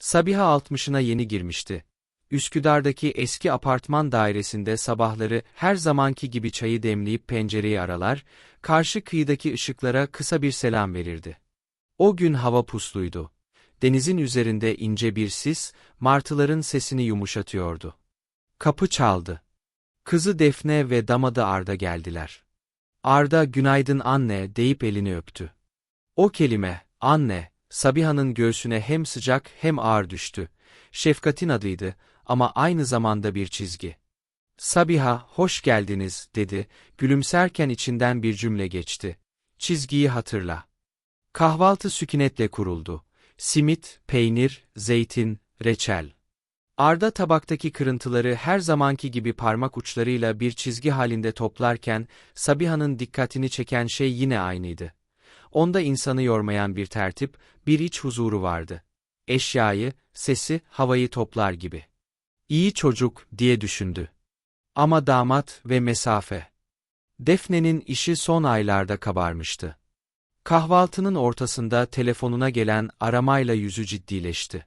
Sabiha altmışına yeni girmişti. Üsküdar'daki eski apartman dairesinde sabahları her zamanki gibi çayı demleyip pencereyi aralar, karşı kıyıdaki ışıklara kısa bir selam verirdi. O gün hava pusluydu. Denizin üzerinde ince bir sis, martıların sesini yumuşatıyordu. Kapı çaldı. Kızı Defne ve damadı Arda geldiler. Arda günaydın anne deyip elini öptü. O kelime, anne, Sabiha'nın göğsüne hem sıcak hem ağır düştü. Şefkatin adıydı ama aynı zamanda bir çizgi. Sabiha, hoş geldiniz, dedi, gülümserken içinden bir cümle geçti. Çizgiyi hatırla. Kahvaltı sükunetle kuruldu. Simit, peynir, zeytin, reçel. Arda tabaktaki kırıntıları her zamanki gibi parmak uçlarıyla bir çizgi halinde toplarken, Sabiha'nın dikkatini çeken şey yine aynıydı. Onda insanı yormayan bir tertip, bir iç huzuru vardı. Eşyayı, sesi, havayı toplar gibi. İyi çocuk, diye düşündü. Ama damat ve mesafe. Defne'nin işi son aylarda kabarmıştı. Kahvaltının ortasında telefonuna gelen aramayla yüzü ciddileşti.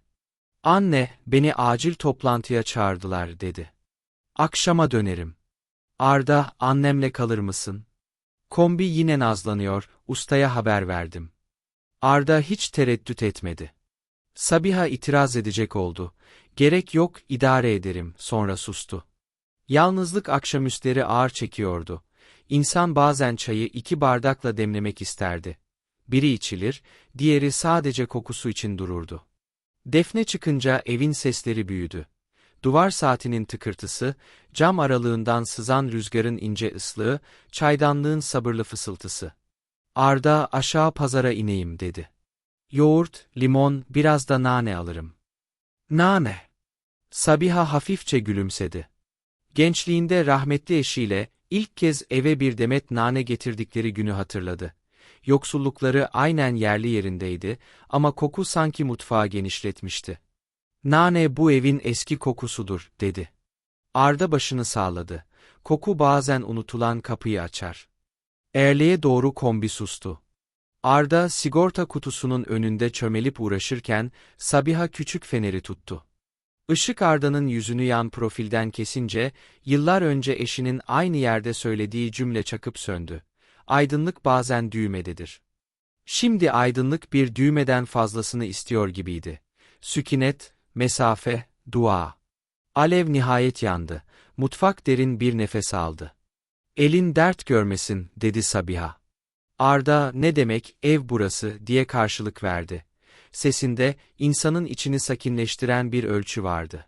Anne, beni acil toplantıya çağırdılar, dedi. Akşama dönerim. Arda, annemle kalır mısın? Kombi yine nazlanıyor, ustaya haber verdim. Arda hiç tereddüt etmedi. Sabiha itiraz edecek oldu. Gerek yok, idare ederim, sonra sustu. Yalnızlık akşamüstleri ağır çekiyordu. İnsan bazen çayı iki bardakla demlemek isterdi. Biri içilir, diğeri sadece kokusu için dururdu. Defne çıkınca evin sesleri büyüdü. Duvar saatinin tıkırtısı, cam aralığından sızan rüzgarın ince ıslığı, çaydanlığın sabırlı fısıltısı. Arda aşağı pazara ineyim dedi. Yoğurt, limon, biraz da nane alırım. Nane. Sabiha hafifçe gülümsedi. Gençliğinde rahmetli eşiyle ilk kez eve bir demet nane getirdikleri günü hatırladı. Yoksullukları aynen yerli yerindeydi ama koku sanki mutfağı genişletmişti. Nane bu evin eski kokusudur, dedi. Arda başını sağladı. Koku bazen unutulan kapıyı açar. Erliğe doğru kombi sustu. Arda sigorta kutusunun önünde çömelip uğraşırken Sabiha küçük feneri tuttu. Işık Arda'nın yüzünü yan profilden kesince, yıllar önce eşinin aynı yerde söylediği cümle çakıp söndü. Aydınlık bazen düğmededir. Şimdi aydınlık bir düğmeden fazlasını istiyor gibiydi. Sükinet, mesafe, dua. Alev nihayet yandı. Mutfak derin bir nefes aldı. Elin dert görmesin, dedi Sabiha. Arda, ne demek, ev burası, diye karşılık verdi. Sesinde, insanın içini sakinleştiren bir ölçü vardı.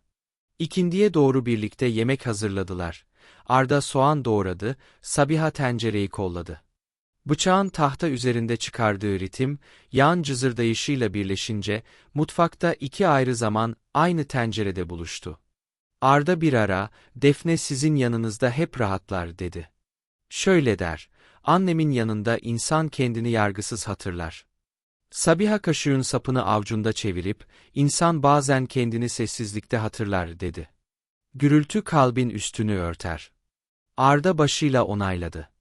İkindiye doğru birlikte yemek hazırladılar. Arda soğan doğradı, Sabiha tencereyi kolladı. Bıçağın tahta üzerinde çıkardığı ritim, yağın cızırdayışıyla birleşince, mutfakta iki ayrı zaman aynı tencerede buluştu. Arda bir ara, Defne sizin yanınızda hep rahatlar dedi. Şöyle der, annemin yanında insan kendini yargısız hatırlar. Sabiha kaşığın sapını avcunda çevirip, insan bazen kendini sessizlikte hatırlar dedi. Gürültü kalbin üstünü örter. Arda başıyla onayladı.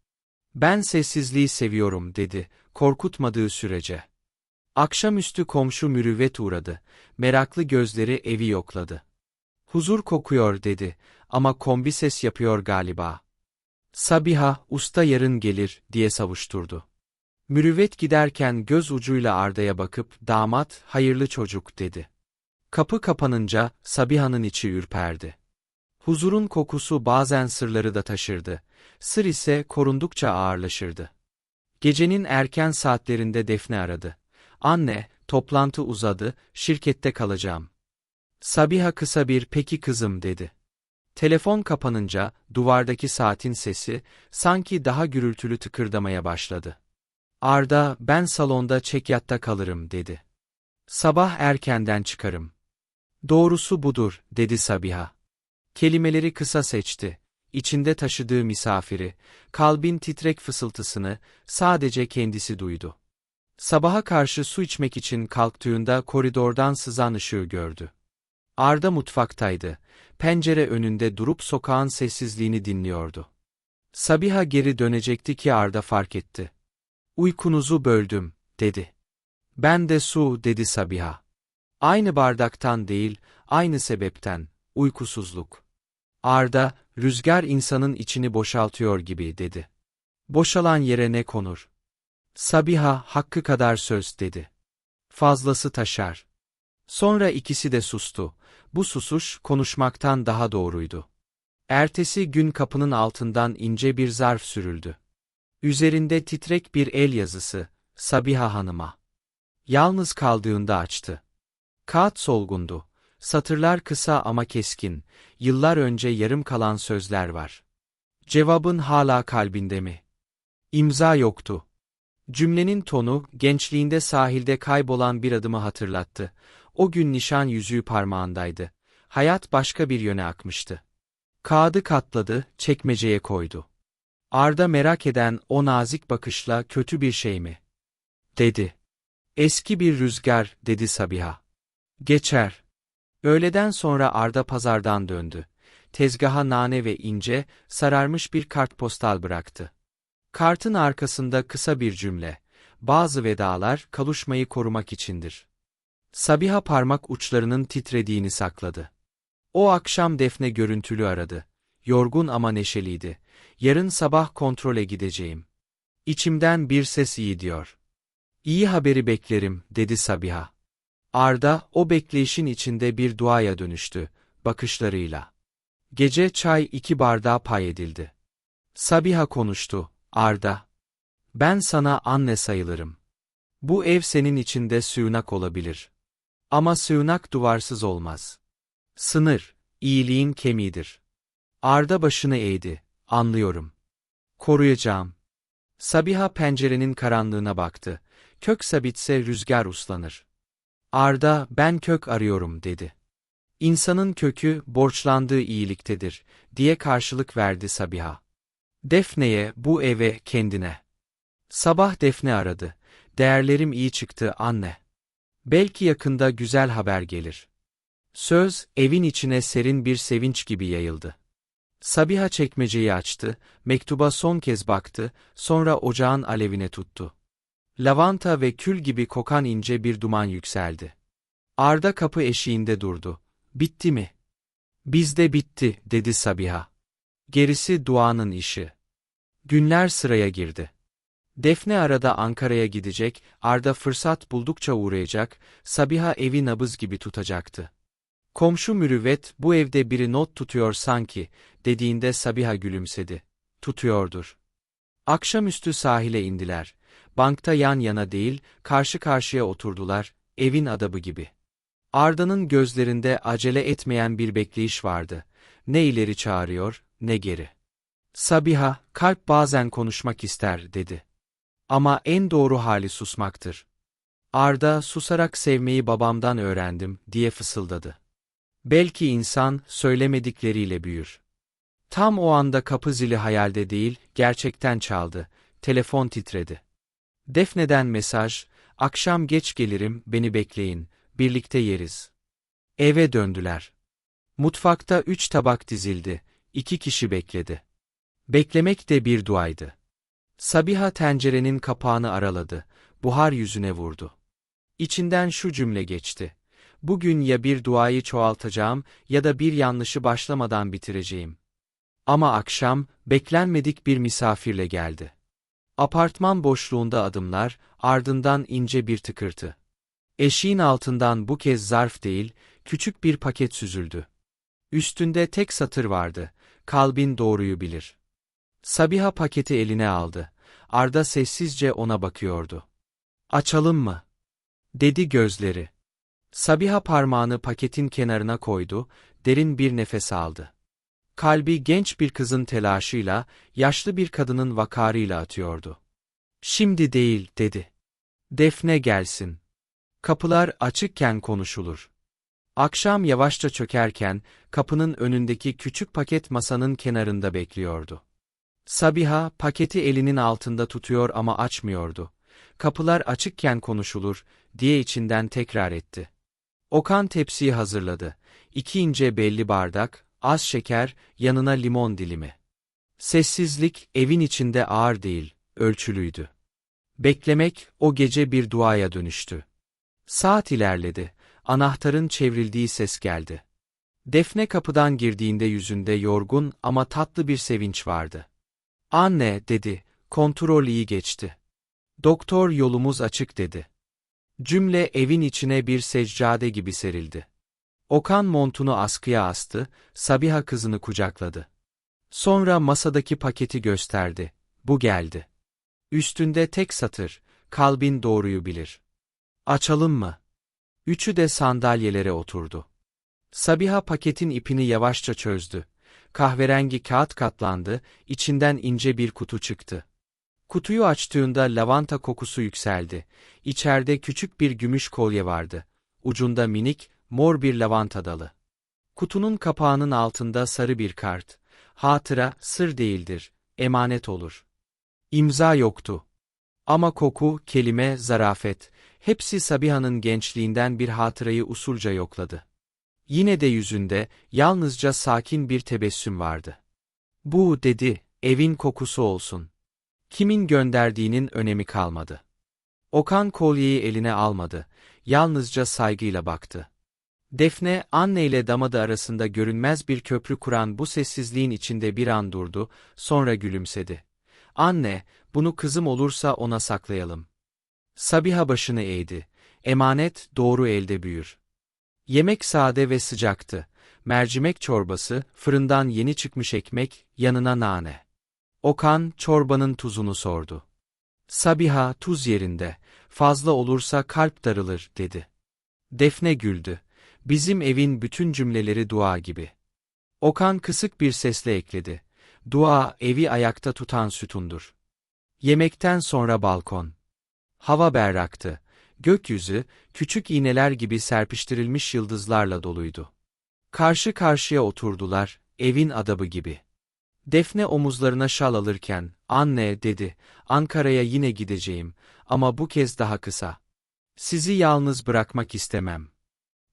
Ben sessizliği seviyorum dedi, korkutmadığı sürece. Akşamüstü komşu mürüvvet uğradı, meraklı gözleri evi yokladı. Huzur kokuyor dedi ama kombi ses yapıyor galiba. Sabiha, usta yarın gelir diye savuşturdu. Mürüvvet giderken göz ucuyla Arda'ya bakıp damat, hayırlı çocuk dedi. Kapı kapanınca Sabiha'nın içi ürperdi. Huzurun kokusu bazen sırları da taşırdı. Sır ise korundukça ağırlaşırdı. Gecenin erken saatlerinde Defne aradı. Anne, toplantı uzadı, şirkette kalacağım. Sabiha kısa bir peki kızım dedi. Telefon kapanınca duvardaki saatin sesi sanki daha gürültülü tıkırdamaya başladı. Arda, ben salonda çekyatta kalırım dedi. Sabah erkenden çıkarım. Doğrusu budur, dedi Sabiha. Kelimeleri kısa seçti. İçinde taşıdığı misafiri, kalbin titrek fısıltısını sadece kendisi duydu. Sabaha karşı su içmek için kalktığında koridordan sızan ışığı gördü. Arda mutfaktaydı. Pencere önünde durup sokağın sessizliğini dinliyordu. Sabiha geri dönecekti ki Arda fark etti. Uykunuzu böldüm, dedi. Ben de su, dedi Sabiha. Aynı bardaktan değil, aynı sebepten, uykusuzluk. Arda, rüzgar insanın içini boşaltıyor gibi dedi. Boşalan yere ne konur? Sabiha, hakkı kadar söz dedi. Fazlası taşar. Sonra ikisi de sustu. Bu susuş, konuşmaktan daha doğruydu. Ertesi gün kapının altından ince bir zarf sürüldü. Üzerinde titrek bir el yazısı, Sabiha Hanım'a. Yalnız kaldığında açtı. Kağıt solgundu. Satırlar kısa ama keskin, yıllar önce yarım kalan sözler var. Cevabın hala kalbinde mi? İmza yoktu. Cümlenin tonu, gençliğinde sahilde kaybolan bir adımı hatırlattı. O gün nişan yüzüğü parmağındaydı. Hayat başka bir yöne akmıştı. Kağıdı katladı, çekmeceye koydu. Arda merak eden o nazik bakışla kötü bir şey mi? Dedi. Eski bir rüzgar, dedi Sabiha. Geçer. Öğleden sonra Arda pazardan döndü. Tezgaha nane ve ince, sararmış bir kartpostal bıraktı. Kartın arkasında kısa bir cümle. Bazı vedalar kavuşmayı korumak içindir. Sabiha parmak uçlarının titrediğini sakladı. O akşam Defne görüntülü aradı. Yorgun ama neşeliydi. Yarın sabah kontrole gideceğim. İçimden bir ses iyi diyor. İyi haberi beklerim, dedi Sabiha. Arda, o bekleyişin içinde bir duaya dönüştü, bakışlarıyla. Gece çay iki bardağa pay edildi. Sabiha konuştu, Arda. Ben sana anne sayılırım. Bu ev senin içinde sığınak olabilir. Ama sığınak duvarsız olmaz. Sınır, iyiliğin kemiğidir. Arda başını eğdi, anlıyorum. Koruyacağım. Sabiha pencerenin karanlığına baktı. Kök sabitse rüzgar uslanır. Arda, ben kök arıyorum dedi. İnsanın kökü, borçlandığı iyiliktedir, diye karşılık verdi Sabiha. Defne'ye, bu eve, kendine. Sabah Defne aradı. Değerlerim iyi çıktı anne. Belki yakında güzel haber gelir. Söz, evin içine serin bir sevinç gibi yayıldı. Sabiha çekmeceyi açtı, mektuba son kez baktı, sonra ocağın alevine tuttu. Lavanta ve kül gibi kokan ince bir duman yükseldi. Arda kapı eşiğinde durdu. Bitti mi? Bizde bitti, dedi Sabiha. Gerisi duanın işi. Günler sıraya girdi. Defne arada Ankara'ya gidecek, Arda fırsat buldukça uğrayacak, Sabiha evi nabız gibi tutacaktı. Komşu mürüvvet, bu evde biri not tutuyor sanki, dediğinde Sabiha gülümsedi. Tutuyordur. Akşamüstü sahile indiler. Bankta yan yana değil, karşı karşıya oturdular, evin adabı gibi. Arda'nın gözlerinde acele etmeyen bir bekleyiş vardı. Ne ileri çağırıyor, ne geri. Sabiha, kalp bazen konuşmak ister, dedi. Ama en doğru hali susmaktır. Arda, susarak sevmeyi babamdan öğrendim, diye fısıldadı. Belki insan, söylemedikleriyle büyür. Tam o anda kapı zili hayalde değil, gerçekten çaldı. Telefon titredi. Defne'den mesaj, akşam geç gelirim, beni bekleyin, birlikte yeriz. Eve döndüler. Mutfakta üç tabak dizildi, iki kişi bekledi. Beklemek de bir duaydı. Sabiha tencerenin kapağını araladı, buhar yüzüne vurdu. İçinden şu cümle geçti. Bugün ya bir duayı çoğaltacağım ya da bir yanlışı başlamadan bitireceğim. Ama akşam, beklenmedik bir misafirle geldi. Apartman boşluğunda adımlar, ardından ince bir tıkırtı. Eşiğin altından bu kez zarf değil, küçük bir paket süzüldü. Üstünde tek satır vardı, kalbin doğruyu bilir. Sabiha paketi eline aldı. Arda sessizce ona bakıyordu. Açalım mı? Dedi gözleri. Sabiha parmağını paketin kenarına koydu, derin bir nefes aldı. Kalbi genç bir kızın telaşıyla, yaşlı bir kadının vakarıyla atıyordu. Şimdi değil, dedi. Defne gelsin. Kapılar açıkken konuşulur. Akşam yavaşça çökerken, kapının önündeki küçük paket masanın kenarında bekliyordu. Sabiha, paketi elinin altında tutuyor ama açmıyordu. Kapılar açıkken konuşulur, diye içinden tekrar etti. Okan tepsiyi hazırladı. İki ince belli bardak, az şeker, yanına limon dilimi. Sessizlik, evin içinde ağır değil, ölçülüydü. Beklemek, o gece bir duaya dönüştü. Saat ilerledi. anahtarın çevrildiği ses geldi. Defne kapıdan girdiğinde yüzünde yorgun ama tatlı bir sevinç vardı. Anne, dedi, kontrol iyi geçti. Doktor yolumuz açık dedi. Cümle evin içine bir seccade gibi serildi. Okan montunu askıya astı, Sabiha kızını kucakladı. Sonra masadaki paketi gösterdi. Bu geldi. Üstünde tek satır, kalbin doğruyu bilir. Açalım mı? Üçü de sandalyelere oturdu. Sabiha paketin ipini yavaşça çözdü. Kahverengi kağıt katlandı, içinden ince bir kutu çıktı. Kutuyu açtığında lavanta kokusu yükseldi. İçeride küçük bir gümüş kolye vardı. Ucunda minik, mor bir lavanta dalı. Kutunun kapağının altında sarı bir kart. Hatıra, sır değildir, emanet olur. İmza yoktu. Ama koku, kelime, zarafet, hepsi Sabiha'nın gençliğinden bir hatırayı usulca yokladı. Yine de yüzünde, yalnızca sakin bir tebessüm vardı. Bu, dedi, evin kokusu olsun. Kimin gönderdiğinin önemi kalmadı. Okan kolyeyi eline almadı, yalnızca saygıyla baktı. Defne, anne ile damadı arasında görünmez bir köprü kuran bu sessizliğin içinde bir an durdu, sonra gülümsedi. Anne, bunu kızım olursa ona saklayalım. Sabiha başını eğdi. Emanet doğru elde büyür. Yemek sade ve sıcaktı. Mercimek çorbası, fırından yeni çıkmış ekmek, yanına nane. Okan, çorbanın tuzunu sordu. Sabiha, tuz yerinde, fazla olursa kalp darılır, dedi. Defne güldü. Bizim evin bütün cümleleri dua gibi. Okan kısık bir sesle ekledi. Dua, evi ayakta tutan sütundur. Yemekten sonra balkon. Hava berraktı. Gökyüzü, küçük iğneler gibi serpiştirilmiş yıldızlarla doluydu. Karşı karşıya oturdular, evin adabı gibi. Defne omuzlarına şal alırken, anne dedi, Ankara'ya yine gideceğim ama bu kez daha kısa. Sizi yalnız bırakmak istemem.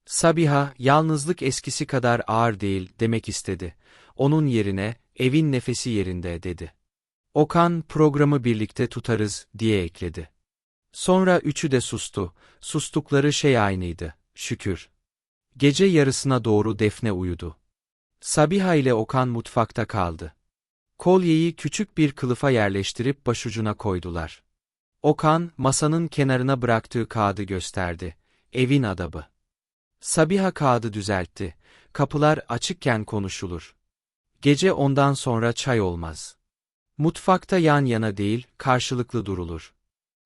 Sabiha, yalnızlık eskisi kadar ağır değil demek istedi. Onun yerine, evin nefesi yerinde dedi. Okan, programı birlikte tutarız diye ekledi. Sonra üçü de sustu. Sustukları şey aynıydı, şükür. Gece yarısına doğru Defne uyudu. Sabiha ile Okan mutfakta kaldı. Kolyeyi küçük bir kılıfa yerleştirip başucuna koydular. Okan, masanın kenarına bıraktığı kağıdı gösterdi. Evin adabı. Sabiha kağıdı düzeltti. Kapılar açıkken konuşulur. Gece ondan sonra çay olmaz. Mutfakta yan yana değil, karşılıklı durulur.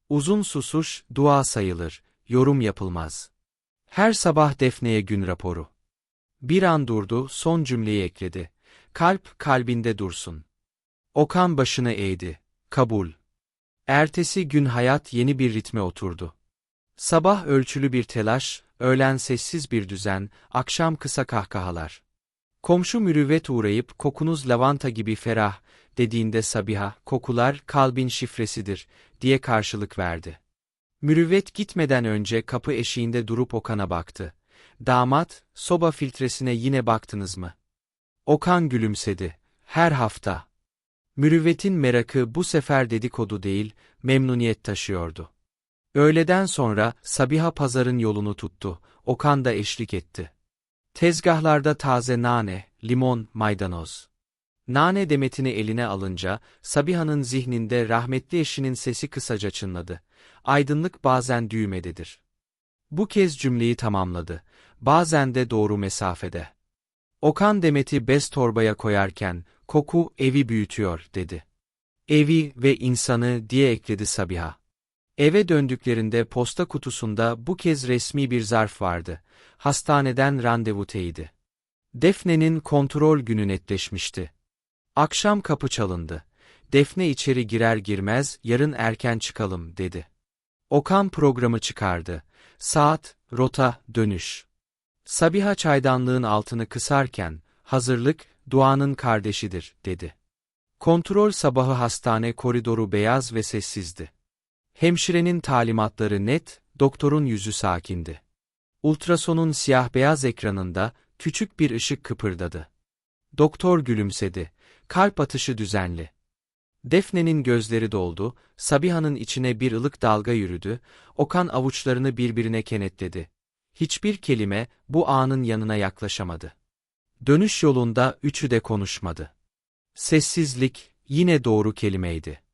Uzun susuş, dua sayılır, yorum yapılmaz. Her sabah Defne'ye gün raporu. Bir an durdu, son cümleyi ekledi. Kalp kalbinde dursun. Okan başını eğdi. Kabul. Ertesi gün hayat yeni bir ritme oturdu. Sabah ölçülü bir telaş, öğlen sessiz bir düzen, akşam kısa kahkahalar. Komşu mürüvvet uğrayıp kokunuz lavanta gibi ferah, dediğinde Sabiha, kokular kalbin şifresidir, diye karşılık verdi. Mürüvvet gitmeden önce kapı eşiğinde durup Okan'a baktı. Damat, soba filtresine yine baktınız mı? Okan gülümsedi. Her hafta. Mürüvvetin merakı bu sefer dedikodu değil, memnuniyet taşıyordu. Öğleden sonra Sabiha pazarın yolunu tuttu, Okan da eşlik etti. Tezgahlarda taze nane, limon, maydanoz. Nane demetini eline alınca, Sabiha'nın zihninde rahmetli eşinin sesi kısaca çınladı. Aydınlık bazen düğmededir. Bu kez cümleyi tamamladı. Bazen de doğru mesafede. Okan demeti bez torbaya koyarken, koku evi büyütüyor, dedi. Evi ve insanı diye ekledi Sabiha. Eve döndüklerinde posta kutusunda bu kez resmi bir zarf vardı. Hastaneden randevu teyidi. Defne'nin kontrol günü netleşmişti. Akşam kapı çalındı. Defne içeri girer girmez, yarın erken çıkalım, dedi. Okan programı çıkardı. Saat, rota, dönüş. Sabiha çaydanlığın altını kısarken, hazırlık, duanın kardeşidir, dedi. Kontrol sabahı hastane koridoru beyaz ve sessizdi. Hemşirenin talimatları net, doktorun yüzü sakindi. Ultrasonun siyah-beyaz ekranında küçük bir ışık kıpırdadı. Doktor gülümsedi. Kalp atışı düzenli. Defne'nin gözleri doldu, Sabiha'nın içine bir ılık dalga yürüdü, Okan avuçlarını birbirine kenetledi. Hiçbir kelime bu anın yanına yaklaşamadı. Dönüş yolunda üçü de konuşmadı. Sessizlik yine doğru kelimeydi.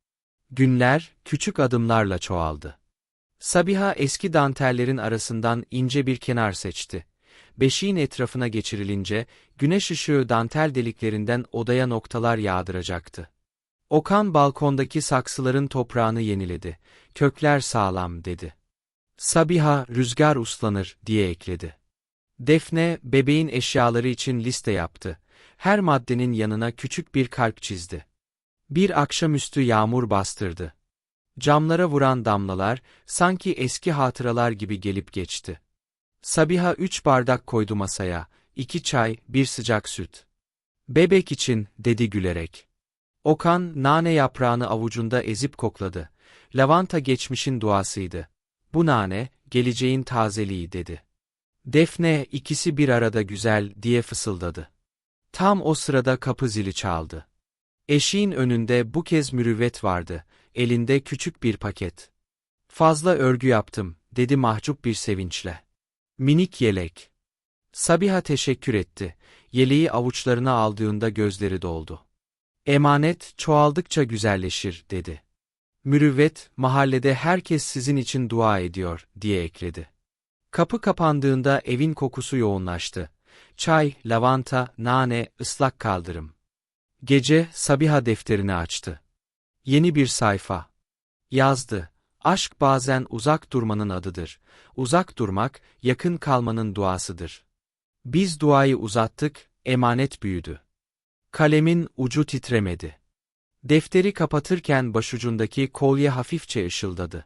Günler küçük adımlarla çoğaldı. Sabiha eski dantellerin arasından ince bir kenar seçti. Beşiğin etrafına geçirilince güneş ışığı dantel deliklerinden odaya noktalar yağdıracaktı. Okan balkondaki saksıların toprağını yeniledi. Kökler sağlam dedi. Sabiha rüzgar uslanır diye ekledi. Defne bebeğin eşyaları için liste yaptı. Her maddenin yanına küçük bir kalp çizdi. Bir akşamüstü yağmur bastırdı. Camlara vuran damlalar sanki eski hatıralar gibi gelip geçti. Sabiha üç bardak koydu masaya, iki çay, bir sıcak süt. Bebek için, dedi gülerek. Okan, nane yaprağını avucunda ezip kokladı. Lavanta geçmişin duasıydı. Bu nane, geleceğin tazeliği dedi. Defne, ikisi bir arada güzel, diye fısıldadı. Tam o sırada kapı zili çaldı. Eşiğin önünde bu kez mürüvvet vardı, elinde küçük bir paket. Fazla örgü yaptım, dedi mahcup bir sevinçle. Minik yelek. Sabiha teşekkür etti. Yeleği avuçlarına aldığında gözleri doldu. Emanet çoğaldıkça güzelleşir, dedi. Mürüvvet, mahallede herkes sizin için dua ediyor, diye ekledi. Kapı kapandığında evin kokusu yoğunlaştı. Çay, lavanta, nane, ıslak kaldırım. Gece Sabiha defterini açtı. Yeni bir sayfa. Yazdı. Aşk bazen uzak durmanın adıdır. Uzak durmak, yakın kalmanın duasıdır. Biz duayı uzattık, emanet büyüdü. Kalemin ucu titremedi. Defteri kapatırken başucundaki kolye hafifçe ışıldadı.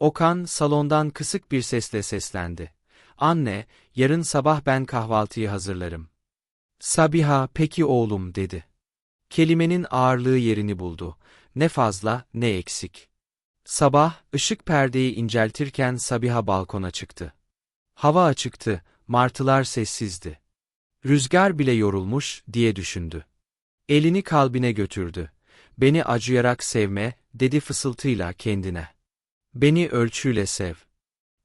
Okan salondan kısık bir sesle seslendi. Anne, yarın sabah ben kahvaltıyı hazırlarım. Sabiha, peki oğlum dedi. Kelimenin ağırlığı yerini buldu. Ne fazla, ne eksik. Sabah, ışık perdeyi inceltirken Sabiha balkona çıktı. Hava açıktı, martılar sessizdi. Rüzgar bile yorulmuş, diye düşündü. Elini kalbine götürdü. Beni acıyarak sevme, dedi fısıltıyla kendine. Beni ölçüyle sev.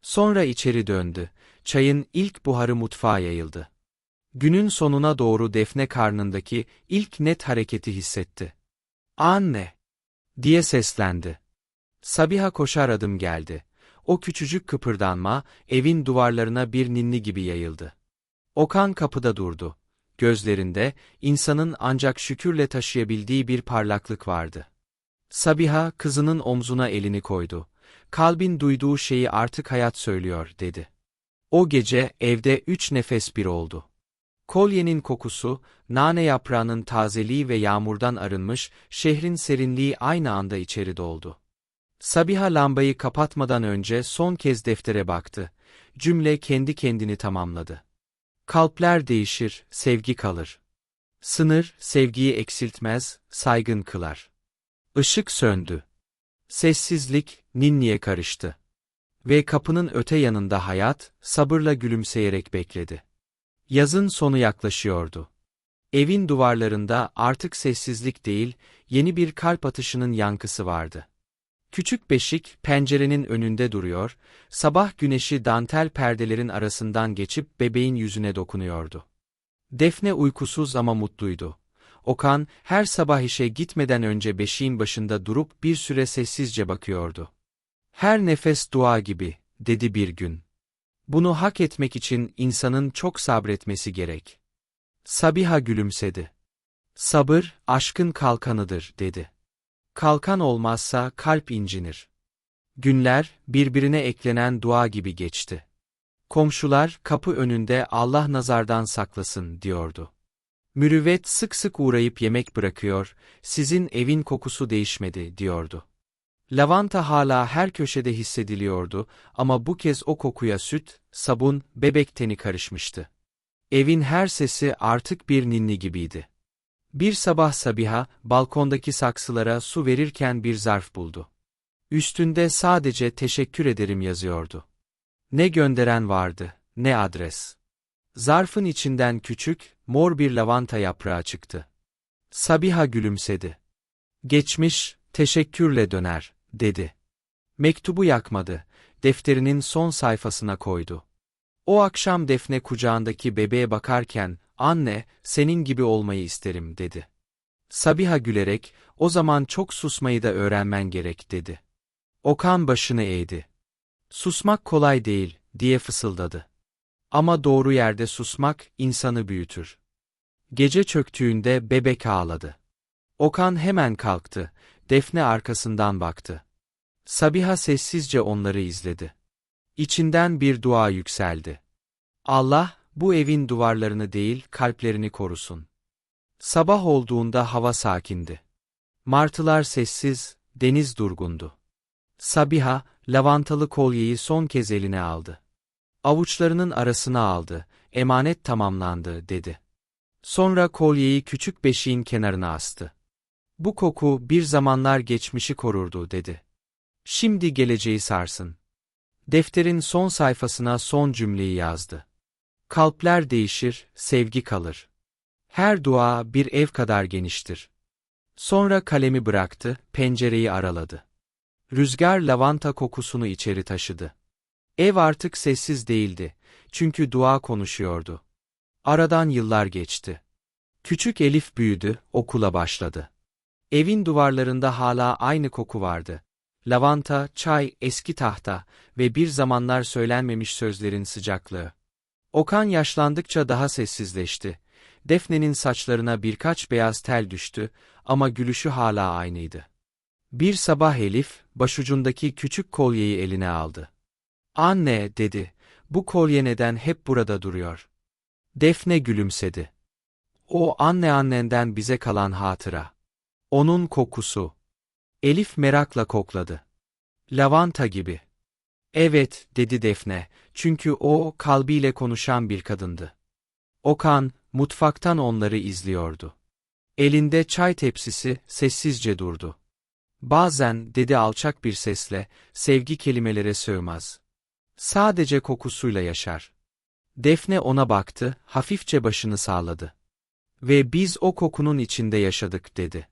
Sonra içeri döndü. Çayın ilk buharı mutfağa yayıldı. Günün sonuna doğru Defne karnındaki ilk net hareketi hissetti. Anne! diye seslendi. Sabiha koşar adım geldi. O küçücük kıpırdanma, evin duvarlarına bir ninni gibi yayıldı. Okan kapıda durdu. Gözlerinde, insanın ancak şükürle taşıyabildiği bir parlaklık vardı. Sabiha, kızının omzuna elini koydu. Kalbin duyduğu şeyi artık hayat söylüyor, dedi. O gece, evde üç nefes bir oldu. Kolyenin kokusu, nane yaprağının tazeliği ve yağmurdan arınmış, şehrin serinliği aynı anda içeri doldu. Sabiha lambayı kapatmadan önce son kez deftere baktı. Cümle kendi kendini tamamladı. Kalpler değişir, sevgi kalır. Sınır, sevgiyi eksiltmez, saygın kılar. Işık söndü. Sessizlik, ninniye karıştı. Ve kapının öte yanında hayat, sabırla gülümseyerek bekledi. Yazın sonu yaklaşıyordu. Evin duvarlarında artık sessizlik değil, yeni bir kalp atışının yankısı vardı. Küçük beşik pencerenin önünde duruyor, sabah güneşi dantel perdelerin arasından geçip bebeğin yüzüne dokunuyordu. Defne uykusuz ama mutluydu. Okan, her sabah işe gitmeden önce beşiğin başında durup bir süre sessizce bakıyordu. Her nefes dua gibi, dedi bir gün. Bunu hak etmek için insanın çok sabretmesi gerek. Sabiha gülümsedi. Sabır, aşkın kalkanıdır, dedi. Kalkan olmazsa kalp incinir. Günler, birbirine eklenen dua gibi geçti. Komşular, kapı önünde Allah nazardan saklasın, diyordu. Mürüvvet sık sık uğrayıp yemek bırakıyor, sizin evin kokusu değişmedi, diyordu. Lavanta hala her köşede hissediliyordu ama bu kez o kokuya süt, sabun, bebek teni karışmıştı. Evin her sesi artık bir ninni gibiydi. Bir sabah Sabiha, balkondaki saksılara su verirken bir zarf buldu. Üstünde sadece teşekkür ederim yazıyordu. Ne gönderen vardı, ne adres. Zarfın içinden küçük, mor bir lavanta yaprağı çıktı. Sabiha gülümsedi. Geçmiş, teşekkürle döner, dedi. Mektubu yakmadı, defterinin son sayfasına koydu. O akşam Defne kucağındaki bebeğe bakarken, anne, senin gibi olmayı isterim dedi. Sabiha gülerek, o zaman çok susmayı da öğrenmen gerek dedi. Okan başını eğdi. Susmak kolay değil, diye fısıldadı. Ama doğru yerde susmak, insanı büyütür. Gece çöktüğünde bebek ağladı. Okan hemen kalktı, Defne arkasından baktı. Sabiha sessizce onları izledi. İçinden bir dua yükseldi. Allah, bu evin duvarlarını değil, kalplerini korusun. Sabah olduğunda hava sakindi. Martılar sessiz, deniz durgundu. Sabiha, lavantalı kolyeyi son kez eline aldı. Avuçlarının arasına aldı, emanet tamamlandı, dedi. Sonra kolyeyi küçük beşiğin kenarına astı. Bu koku bir zamanlar geçmişi korurdu, dedi. Şimdi geleceği sarsın. Defterin son sayfasına son cümleyi yazdı. Kalpler değişir, sevgi kalır. Her dua bir ev kadar geniştir. Sonra kalemi bıraktı, pencereyi araladı. Rüzgar lavanta kokusunu içeri taşıdı. Ev artık sessiz değildi, çünkü dua konuşuyordu. Aradan yıllar geçti. Küçük Elif büyüdü, okula başladı. Evin duvarlarında hala aynı koku vardı. Lavanta, çay, eski tahta ve bir zamanlar söylenmemiş sözlerin sıcaklığı. Okan yaşlandıkça daha sessizleşti. Defne'nin saçlarına birkaç beyaz tel düştü ama gülüşü hala aynıydı. Bir sabah Elif, başucundaki küçük kolyeyi eline aldı. Anne, dedi, bu kolye neden hep burada duruyor? Defne gülümsedi. O anne annenden bize kalan hatıra. Onun kokusu. Elif merakla kokladı. Lavanta gibi. Evet, dedi Defne, çünkü o kalbiyle konuşan bir kadındı. Okan, mutfaktan onları izliyordu. Elinde çay tepsisi sessizce durdu. Bazen, dedi alçak bir sesle, sevgi kelimelere sığmaz. Sadece kokusuyla yaşar. Defne ona baktı, hafifçe başını sağladı. Ve biz o kokunun içinde yaşadık, dedi.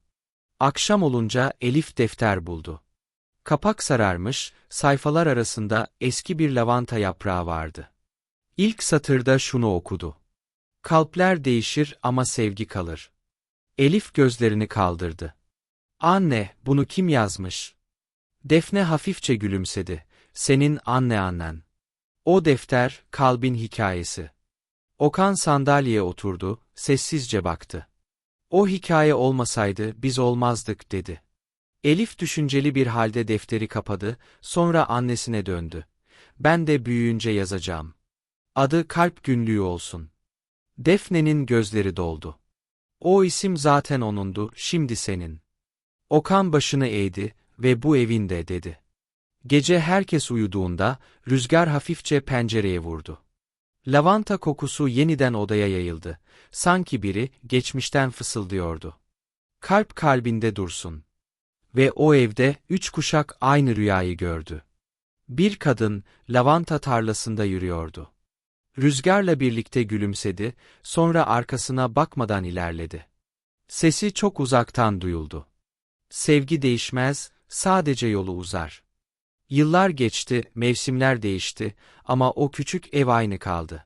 Akşam olunca Elif defter buldu. Kapak sararmış, sayfalar arasında eski bir lavanta yaprağı vardı. İlk satırda şunu okudu. Kalpler değişir ama sevgi kalır. Elif gözlerini kaldırdı. Anne, bunu kim yazmış? Defne hafifçe gülümsedi. Senin anne annen. O defter, kalbin hikayesi. Okan sandalyeye oturdu, sessizce baktı. O hikaye olmasaydı biz olmazdık dedi. Elif düşünceli bir halde defteri kapadı, sonra annesine döndü. Ben de büyüyünce yazacağım. Adı kalp günlüğü olsun. Defne'nin gözleri doldu. O isim zaten onundu, şimdi senin. Okan başını eğdi ve bu evinde dedi. Gece herkes uyuduğunda, rüzgar hafifçe pencereye vurdu. Lavanta kokusu yeniden odaya yayıldı. Sanki biri, geçmişten fısıldıyordu. Kalp kalbinde dursun. Ve o evde, üç kuşak aynı rüyayı gördü. Bir kadın, lavanta tarlasında yürüyordu. Rüzgarla birlikte gülümsedi, sonra arkasına bakmadan ilerledi. Sesi çok uzaktan duyuldu. Sevgi değişmez, sadece yolu uzar. Yıllar geçti, mevsimler değişti ama o küçük ev aynı kaldı.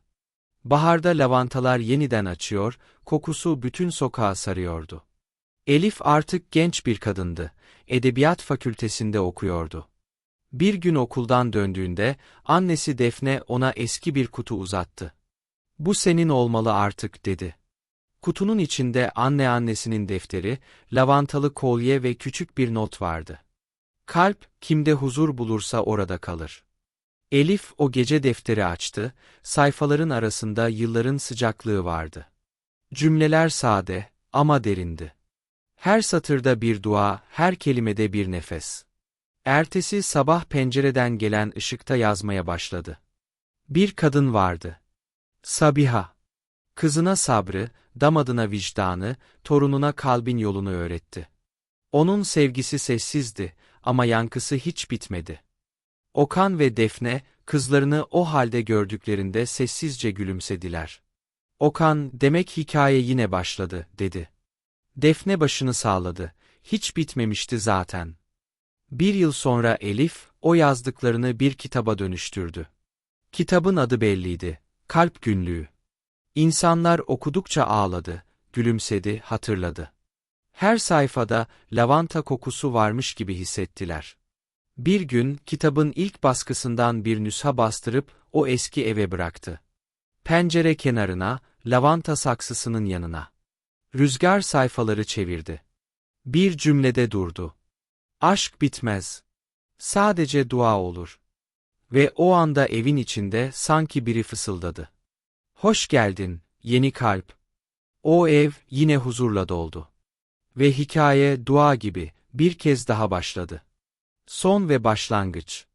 Baharda lavantalar yeniden açıyor, kokusu bütün sokağa sarıyordu. Elif artık genç bir kadındı, edebiyat fakültesinde okuyordu. Bir gün okuldan döndüğünde, annesi Defne ona eski bir kutu uzattı. Bu senin olmalı artık dedi. Kutunun içinde anne annesinin defteri, lavantalı kolye ve küçük bir not vardı. Kalp, kimde huzur bulursa orada kalır. Elif o gece defteri açtı, sayfaların arasında yılların sıcaklığı vardı. Cümleler sade ama derindi. Her satırda bir dua, her kelimede bir nefes. Ertesi sabah pencereden gelen ışıkta yazmaya başladı. Bir kadın vardı. Sabiha. Kızına sabrı, damadına vicdanı, torununa kalbin yolunu öğretti. Onun sevgisi sessizdi ama yankısı hiç bitmedi. Okan ve Defne, kızlarını o halde gördüklerinde sessizce gülümsediler. Okan, demek hikaye yine başladı, dedi. Defne başını sağladı. Hiç bitmemişti zaten. Bir yıl sonra Elif, o yazdıklarını bir kitaba dönüştürdü. Kitabın adı belliydi. Kalp Günlüğü. İnsanlar okudukça ağladı, gülümsedi, hatırladı. Her sayfada lavanta kokusu varmış gibi hissettiler. Bir gün kitabın ilk baskısından bir nüsha bastırıp o eski eve bıraktı. Pencere kenarına, lavanta saksısının yanına. Rüzgar sayfaları çevirdi. Bir cümlede durdu. Aşk bitmez. Sadece dua olur. Ve o anda evin içinde sanki biri fısıldadı. Hoş geldin, yeni kalp. O ev yine huzurla doldu. Ve hikaye dua gibi bir kez daha başladı. Son ve başlangıç.